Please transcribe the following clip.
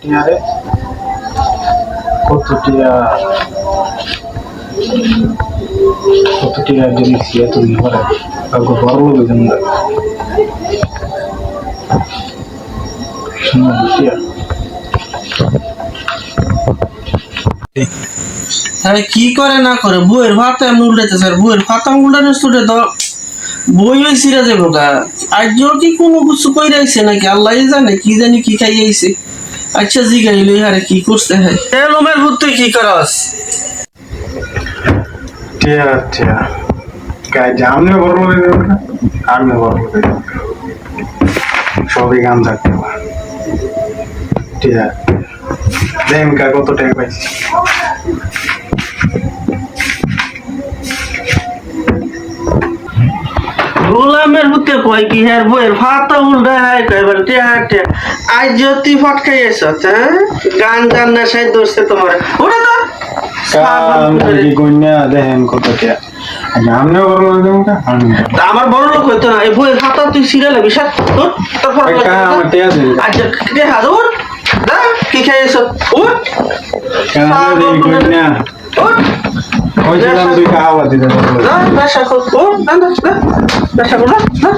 টিয়ারে কত টিয়া কত টিয়া জিনিস এত করে কাউকে বড় লোক যেন সুন্দর। আরে কি করে না করে? বইয়ের ভাত এমন উল্টাইতে স্যার বইয়ের ভাত আমি উল্টানো স্টুডে তো বই ওই সিরা যাব গা। আজ কি কোনো কিছু কইরা আইছে নাকি? আল্লাহ জানে, কি জানি কি খাই আইছে। আচ্ছা জিগাইলো আরে কি করছে হ্যাঁ? লোমের ভূত, তুই কি করস? টিয়া টিয়া। গায়ে জামনে বড় লোক যেন আমি বড় লোক সবই গান থাকতে টিয়া। দেন কা কত টাকা পাইছি। গোলামের ভূতে কয় কি হ্যাঁ বইয়ের ভাত উল্টা হয় কয় বলে টিয়া টিয়া। আজ যদি ফট খাই আইছ হ্যাঁ গান গান না সাই দোষে তোমার। ওরে তো লোক আমার বড় লোক হইতো না এই বইয়ের ভাত তুই সিরিয়ালে বিষাদ তোর তারপর আচ্ছা কে হাদুর দা। কি খাই আইছ উঠ। কইছিলাম তুই খাওয়া দিতে না না না না না না